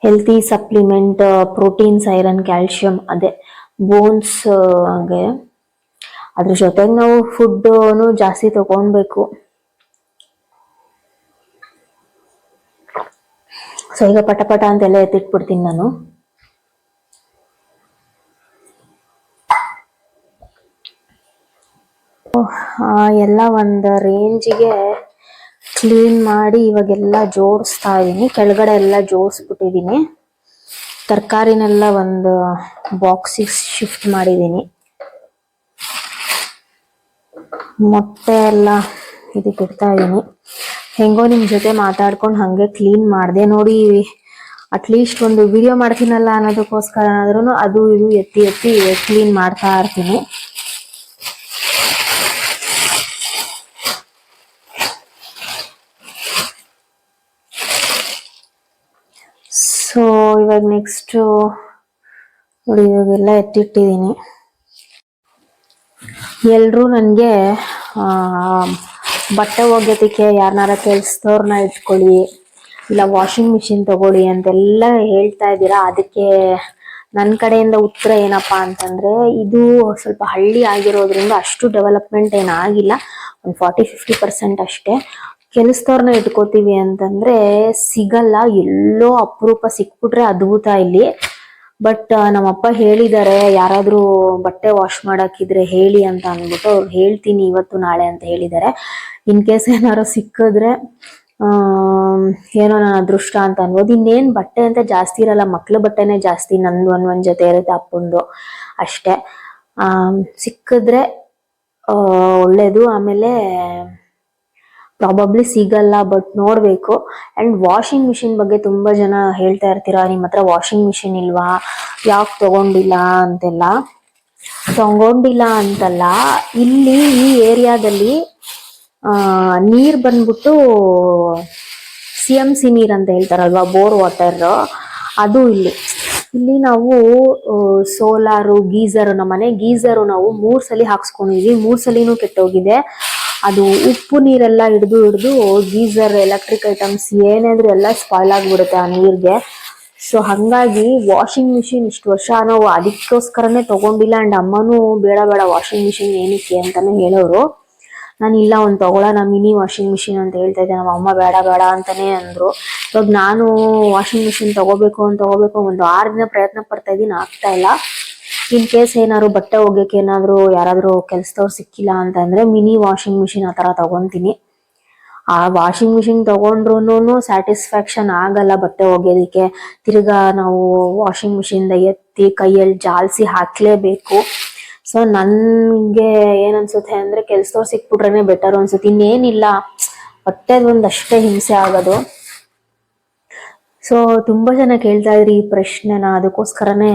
Healthy supplement proteins iron calcium, ಅದೇ ಬೋನ್ಸ್ ಹಾಗೆ. ಅದ್ರ ಜೊತೆಗೆ ನಾವು ಫುಡ್ ಜಾಸ್ತಿ ತಗೊಳ್ಬೇಕು. ಸೊ ಈಗ ಪಟ ಪಟ ಅಂತೆಲ್ಲ ಎತ್ತಿಟ್ಬಿಡ್ತೀನಿ ನಾನು. ಎಲ್ಲ ಒಂದು ರೇಂಜಿಗೆ ಕ್ಲೀನ್ ಮಾಡಿ ಇವಾಗೆಲ್ಲ ಜೋಡಿಸ್ತಾ ಇದೀನಿ. ಕೆಳಗಡೆ ಎಲ್ಲ ಜೋಡಿಸ್ಬಿಟ್ಟಿದ್ದೀನಿ ತರಕಾರಿನೆಲ್ಲ ಒಂದು ಬಾಕ್ಸಿಗೆ ಶಿಫ್ಟ್ ಮಾಡಿದೀನಿ. ಮೊಟ್ಟೆ ಎಲ್ಲ ಇದಕ್ಕೆ ಇಡ್ತಾ ಇದ್ದೀನಿ ಹೆಂಗೋ ನಿಮ್ ಜೊತೆ ಮಾತಾಡ್ಕೊಂಡು ಹಂಗೆ ಕ್ಲೀನ್ ಮಾಡಿದೆ ನೋಡಿ. ಅಟ್ಲೀಸ್ಟ್ ಒಂದು ವಿಡಿಯೋ ಮಾಡ್ತೀನಲ್ಲ ಅನ್ನೋದಕ್ಕೋಸ್ಕರ ಆದ್ರೂ ಅದು ಇದು ಎತ್ತಿ ಎತ್ತಿ ಕ್ಲೀನ್ ಮಾಡ್ತಾ ಇರ್ತೀನಿ. ಸೊ ಇವಾಗ ನೆಕ್ಸ್ಟು ನೋಡಿ ಇವಾಗೆಲ್ಲ ಎತ್ತಿಟ್ಟಿದ್ದೀನಿ. ಎಲ್ಲರೂ ನನಗೆ ಬಟ್ಟೆ ಒಗ್ಯೋದಕ್ಕೆ ಯಾರನ್ನಾರ ಕೆಲ್ಸದವ್ರನ್ನ ಇಟ್ಕೊಳ್ಳಿ, ಇಲ್ಲ ವಾಷಿಂಗ್ ಮಿಷಿನ್ ತಗೊಳ್ಳಿ ಅಂತೆಲ್ಲ ಹೇಳ್ತಾ ಇದ್ದೀರಾ. ಅದಕ್ಕೆ ನನ್ನ ಕಡೆಯಿಂದ ಉತ್ತರ ಏನಪ್ಪ ಅಂತಂದ್ರೆ, ಇದು ಸ್ವಲ್ಪ ಹಳ್ಳಿ ಆಗಿರೋದ್ರಿಂದ ಅಷ್ಟು ಡೆವಲಪ್ಮೆಂಟ್ ಏನಾಗಿಲ್ಲ ಒಂದು ಫಾರ್ಟಿ ಫಿಫ್ಟಿ ಪರ್ಸೆಂಟ್ ಅಷ್ಟೇ. ಕೆಲಸದವ್ರನ್ನ ಇಟ್ಕೋತೀವಿ ಅಂತಂದ್ರೆ ಸಿಗಲ್ಲ, ಎಲ್ಲೋ ಅಪರೂಪ ಸಿಕ್ಬಿಟ್ರೆ ಅದ್ಭುತ ಇಲ್ಲಿ. ಬಟ್ ನಮ್ಮಪ್ಪ ಹೇಳಿದ್ದಾರೆ, ಯಾರಾದ್ರೂ ಬಟ್ಟೆ ವಾಶ್ ಮಾಡಕ್ಕಿದ್ರೆ ಹೇಳಿ ಅಂತ ಅಂದ್ಬಿಟ್ಟು ಅವ್ರು ಹೇಳ್ತೀನಿ ಇವತ್ತು ನಾಳೆ ಅಂತ ಹೇಳಿದ್ದಾರೆ. ಇನ್ ಕೇಸ್ ಏನಾರು ಸಿಕ್ಕಿದ್ರೆ ಏನೋ ನನ್ನ ಅದೃಷ್ಟ ಅಂತ ಅನ್ಬೋದು. ಇನ್ನೇನ್ ಬಟ್ಟೆ ಅಂತ ಜಾಸ್ತಿ ಇರಲ್ಲ, ಮಕ್ಳ ಬಟ್ಟೆನೆ ಜಾಸ್ತಿ, ನಂದು ಒಂದ್ ಒಂದ್ ಜೊತೆ ಇರುತ್ತೆ ಅಪ್ಪಂದು ಅಷ್ಟೇ. ಆ, ಸಿಕ್ಕಿದ್ರೆ ಒಳ್ಳೇದು. ಆಮೇಲೆ ಪ್ರಾಬಬ್ಲಿ ಸಿಗಲ್ಲ ಬಟ್ ನೋಡಬೇಕು. ಅಂಡ್ ವಾಷಿಂಗ್ ಮಿಷಿನ್ ಬಗ್ಗೆ ತುಂಬಾ ಜನ ಹೇಳ್ತಾ ಇರ್ತೀರಾ, ನಿಮ್ಮ ಹತ್ರ ವಾಷಿಂಗ್ ಮಿಷಿನ್ ಇಲ್ವಾ? ಯಾಕೆ ತಗೊಂಡಿಲ್ಲ? ಅಂತೆಲ್ಲ. ತಗೊಂಡಿಲ್ಲ ಅಂತಲ್ಲ. ಇಲ್ಲಿ ಈ ಏರಿಯಾದಲ್ಲಿ ನೀರ್ ಬಂದ್ಬಿಟ್ಟು ಸಿ ಎಂ ಸಿ ನೀರು ಅಂತ ಹೇಳ್ತಾರಲ್ವಾ, ಬೋರ್ ವಾಟರ್. ಅದು ಇಲ್ಲಿ. ಇಲ್ಲಿ ನಾವು ಸೋಲಾರು, ಗೀಸರು ನಮ್ಮ ಮನೆ ಗೀಸರು ನಾವು ಮೂರು ಸಲ ಹಾಕ್ಸ್ಕೊಂಡಿದ್ವಿ. ಮೂರು ಸಲಿನೂ ಕೆಟ್ಟೋಗಿದೆ. ಅದು ಉಪ್ಪು ನೀರೆಲ್ಲ ಹಿಡಿದು ಹಿಡಿದು ಗೀಸರ್ ಎಲೆಕ್ಟ್ರಿಕ್ ಐಟಮ್ಸ್ ಏನಾದ್ರು ಎಲ್ಲ ಸ್ಪಾಯ್ಲ್ ಆಗ್ಬಿಡುತ್ತೆ ಆ ನೀರ್ಗೆ. ಸೊ ಹಂಗಾಗಿ ವಾಷಿಂಗ್ ಮಿಷಿನ್ ಇಷ್ಟು ವರ್ಷ ನಾವು ಅದಕ್ಕೋಸ್ಕರನೇ ತಗೊಂಡಿಲ್ಲ ಅಂಡ್ ಅಮ್ಮನೂ ಬೇಡ ಬೇಡ ವಾಷಿಂಗ್ ಮಿಷಿನ್ ಏನಕ್ಕೆ ಅಂತಾನೆ ಹೇಳೋರು. ನಾನು ಇಲ್ಲ ಒಂದು ತಗೊಳ್ಳೋಣ ಮಿನಿ ವಾಷಿಂಗ್ ಮಿಷಿನ್ ಅಂತ ಹೇಳ್ತಾ ಇದ್ದೆ, ನಮ್ಮ ಅಮ್ಮ ಬೇಡ ಬೇಡ ಅಂತಾನೆ ಅಂದರು. ಇವಾಗ ನಾನು ವಾಷಿಂಗ್ ಮಿಷಿನ್ ತಗೋಬೇಕು ಅಂತ ತಗೋಬೇಕು, ಒಂದು ಆರು ದಿನ ಪ್ರಯತ್ನ ಪಡ್ತಾ ಇದ್ದೀನಿ, ಆಗ್ತಾ ಇಲ್ಲ. ಇನ್ ಕೇಸ್ ಏನಾದ್ರು ಬಟ್ಟೆ ಒಗ್ಯಕ್ಕೆ ಏನಾದ್ರು ಯಾರಾದ್ರೂ ಕೆಲಸದವ್ರು ಸಿಕ್ಕಿಲ್ಲ ಅಂತಂದ್ರೆ ಮಿನಿ ವಾಷಿಂಗ್ ಮಿಷಿನ್ ಆ ತರ ತಗೊಂತೀನಿ. ಆ ವಾಷಿಂಗ್ ಮಿಷಿನ್ ತಗೊಂಡ್ರು ಸ್ಯಾಟಿಸ್ಫ್ಯಾಕ್ಷನ್ ಆಗಲ್ಲ ಬಟ್ಟೆ ಒಗೆಯೋದಿಕ್ಕೆ. ತಿರ್ಗಾ ನಾವು ವಾಷಿಂಗ್ ಮಿಷಿನ್ ಎತ್ತಿ ಕೈಯಲ್ಲಿ ಜಾಲಿಸಿ ಹಾಕ್ಲೇಬೇಕು. ಸೊ ನನ್ಗೆ ಏನ್ ಅನ್ಸುತ್ತೆ ಅಂದ್ರೆ ಕೆಲ್ಸದವ್ರು ಸಿಕ್ಬಿಟ್ರೇನೆ ಬೆಟರ್ ಅನ್ಸುತ್ತೆ. ಇನ್ನೇನಿಲ್ಲ. ಬಟ್ಟೆದ್ ಒಂದ್ ಅಷ್ಟೇ ಹಿಂಸೆ ಆಗೋದು. ಸೊ ತುಂಬಾ ಜನ ಕೇಳ್ತಾ ಇದ್ರಿ ಈ ಪ್ರಶ್ನೆನ, ಅದಕ್ಕೋಸ್ಕರನೇ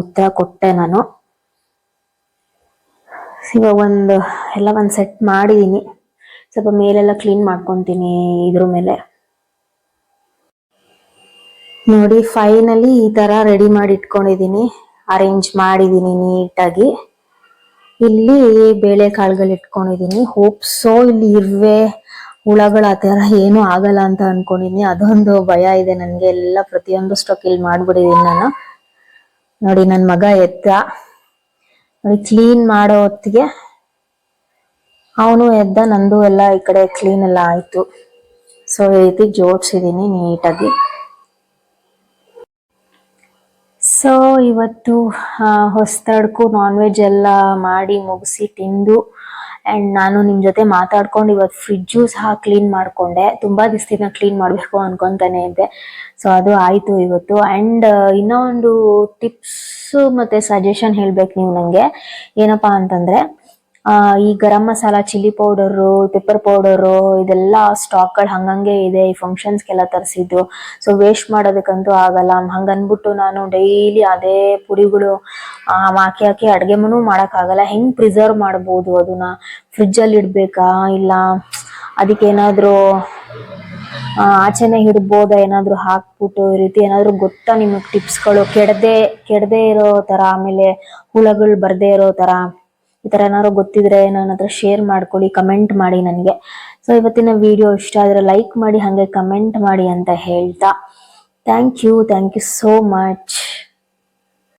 ಉತ್ತರ ಕೊಟ್ಟೆ ನಾನು. ಇವಾಗ ಒಂದು, ಎಲ್ಲ ಒಂದು ಸೆಟ್ ಮಾಡಿದೀನಿ. ಸ್ವಲ್ಪ ಮೇಲೆಲ್ಲ ಕ್ಲೀನ್ ಮಾಡ್ಕೊತೀನಿ ಇದ್ರ ಮೇಲೆ. ನೋಡಿ ಫೈನಲಿ ಈ ತರ ರೆಡಿ ಮಾಡಿ ಇಟ್ಕೊಂಡಿದೀನಿ. ಅರೇಂಜ್ ಮಾಡಿದೀನಿ ನೀಟಾಗಿ. ಇಲ್ಲಿ ಬೇಳೆ ಕಾಳುಗಳು ಇಟ್ಕೊಂಡಿದೀನಿ. ಹೋಪ್ಸೋ ಇಲ್ಲಿ ಇರುವೆ ಹುಳಗಳ ಆ ಥರ ಏನೂ ಆಗಲ್ಲ ಅಂತ ಅನ್ಕೊಂಡಿದ್ನಿ. ಅದೊಂದು ಭಯ ಇದೆ ನನಗೆ. ಎಲ್ಲ ಪ್ರತಿಯೊಂದು ಸ್ಟಾಕ್ ಇಲ್ಲಿ ಮಾಡ್ಬಿಟ್ಟಿದೀನಿ ನಾನು. ನೋಡಿ ನನ್ನ ಮಗ ಎದ್ದ. ನೋಡಿ ಕ್ಲೀನ್ ಮಾಡೋ ಹೊತ್ತಿಗೆ ಅವನು ಎದ್ದ, ನಂದು ಎಲ್ಲ ಈ ಕಡೆ ಕ್ಲೀನ್ ಎಲ್ಲ ಆಯ್ತು. ಸೊ ಈ ರೀತಿ ಜೋಡ್ಸಿದೀನಿ ನೀಟಾಗಿ. ಸೊ ಇವತ್ತು ಹೊಸ್ತಡ್ಕು ನಾನ್ ವೆಜ್ ಎಲ್ಲ ಮಾಡಿ ಮುಗಿಸಿ ತಿಂದು ಅಂಡ್ ನಾನು ನಿಮ್ ಜೊತೆ ಮಾತಾಡ್ಕೊಂಡು ಇವತ್ತು ಫ್ರಿಜ್ಜು ಸಹ ಕ್ಲೀನ್ ಮಾಡ್ಕೊಂಡೆ. ತುಂಬಾ ದಿವಸದಿಂದ ಕ್ಲೀನ್ ಮಾಡ್ಬೇಕು ಅನ್ಕೊಂತಾನೆ ಇದ್ದೆ. ಸೊ ಅದು ಆಯ್ತು ಇವತ್ತು. ಅಂಡ್ ಇನ್ನೊಂದು ಒಂದು ಟಿಪ್ಸ್ ಮತ್ತೆ ಸಜೆಷನ್ ಹೇಳ್ಬೇಕು ನೀವು ನಂಗೆ. ಏನಪ್ಪಾ ಅಂತಂದ್ರೆ ಈ garam masala chilli powder pepper powder ಇದೆಲ್ಲ ಸ್ಟಾಕ್ಗಳು ಹಂಗಂಗೆ ಇದೆ ಈ ಫಂಕ್ಷನ್ಸ್ಗೆಲ್ಲ ತರಿಸಿದ್ದು. ಸೊ ವೇಸ್ಟ್ ಮಾಡೋದಕ್ಕಂತೂ ಆಗಲ್ಲ. ಹಂಗನ್ಬಿಟ್ಟು ನಾನು ಡೈಲಿ ಅದೇ ಪುಡಿಗಳು ಆ, ಹಾಕಿ ಅಡುಗೆ ಮನು ಮಾಡೋಕ್ಕಾಗಲ್ಲ ಹೆಂಗ್ ಪ್ರಿಸರ್ವ್ ಮಾಡ್ಬೋದು ಅದನ್ನ? ಫ್ರಿಜ್ಜಲ್ಲಿ ಇಡಬೇಕಾ? ಇಲ್ಲ ಅದಕ್ಕೆ ಏನಾದ್ರು ಆಚೆನೆ ಇಡ್ಬೋದ? ಏನಾದ್ರು ಹಾಕ್ಬಿಟ್ಟು ಈ ರೀತಿ ಏನಾದ್ರು ಗೊತ್ತಾ ನಿಮಗೆ ಟಿಪ್ಸ್ಗಳು ಕೆಡದೆ ಕೆಡದೆ ಇರೋ ತರ ಆಮೇಲೆ ಹುಳಗಳು ಬರದೇ ಇರೋ ತರ? ಈ ತರ ಏನಾದ್ರು ಗೊತ್ತಿದ್ರೆ ನನ್ನ ಹತ್ರ ಶೇರ್ ಮಾಡ್ಕೊಳ್ಳಿ ಕಮೆಂಟ್ ಮಾಡಿ ನನಗೆ. ಸೊ ಇವತ್ತಿನ ವಿಡಿಯೋ ಇಷ್ಟ ಆದ್ರೆ ಲೈಕ್ ಮಾಡಿ, ಹಾಗೆ ಕಮೆಂಟ್ ಮಾಡಿ ಅಂತ ಹೇಳ್ತಾ. Thank you thank you so much